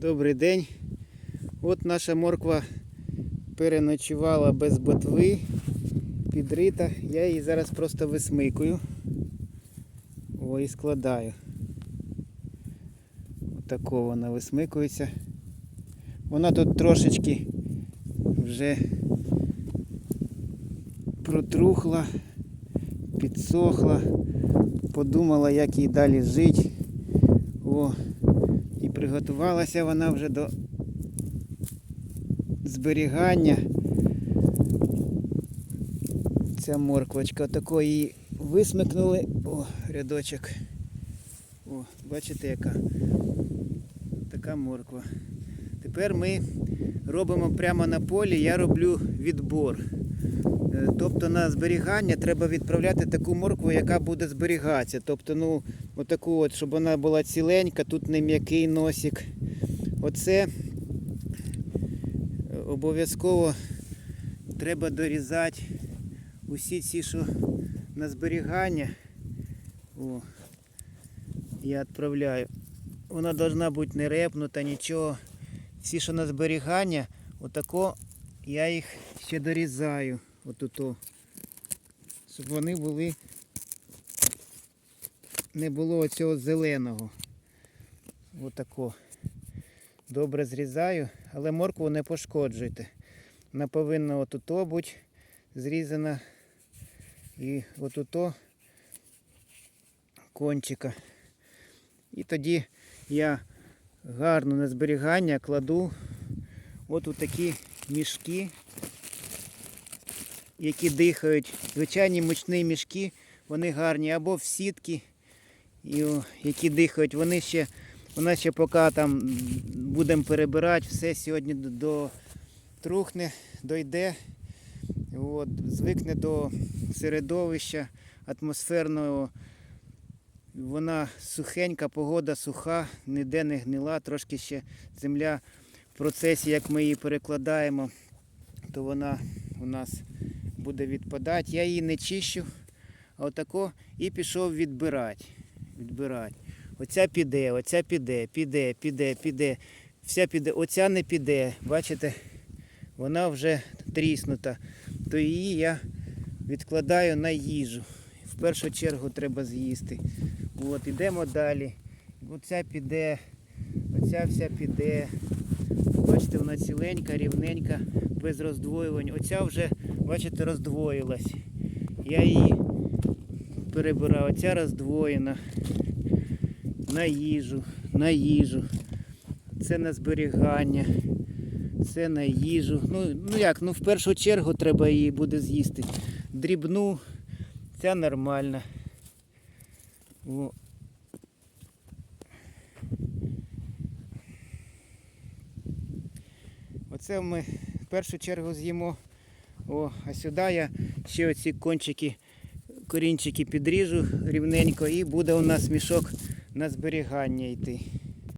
Добрий день. От наша морква переночувала без ботви, підрита. Я її зараз просто висмикую. О, і складаю. Отако вона висмикується. Вона тут трошечки вже протрухла, підсохла. Подумала, як їй далі жити. О, приготувалася вона вже до зберігання. Ця морквочка тако її висмикнули. О, рядочок. О, бачите яка? Така морква. Тепер ми робимо прямо на полі, я роблю відбор. Тобто на зберігання треба відправляти таку моркву, яка буде зберігатися. Тобто, ну, отаку от, щоб вона була ціленька, тут не м'який носик. Оце е, обов'язково треба дорізати усі ці, що на зберігання. О, я відправляю. Вона повинна бути не репнута, нічого. Всі, що на зберігання, отако я їх ще дорізаю. Отуто. Щоб вони були. Не було оцього зеленого. Отако. Добре зрізаю, але моркву не пошкоджуйте. Вона повинна отуто бути зрізана. І отуто кончика. І тоді я гарно на зберігання кладу от у такі мішки, які дихають. Звичайні мучні мішки, вони гарні або в сітки, які дихають. Вони ще, вона ще поки там будемо перебирати, все сьогодні до, трухне, дойде, от, звикне до середовища атмосферного. Вона сухенька, погода суха, ніде не гнила, трошки ще земля в процесі, як ми її перекладаємо, то вона у нас буде відпадати. Я її не чищу, а отако і пішов відбирати. відбирати. Оця піде, оця піде, піде, піде, піде. Вся піде, оця не піде. Бачите, вона вже тріснута. То її я відкладаю на їжу. В першу чергу треба з'їсти. От, ідемо далі. Оця піде, оця вся піде. Бачите, вона ціленька, рівненька, без роздвоювань. Оця вже, бачите, роздвоїлась. Я її перебираю. Оця роздвоєна. На їжу, на їжу. Це на зберігання. Це на їжу. Ну, ну як, ну в першу чергу треба її буде з'їсти. Дрібну, ця нормальна. О. Оце ми першу чергу з'їмо. О, а сюди я ще оці кончики, корінчики підріжу рівненько і буде у нас мішок на зберігання йти.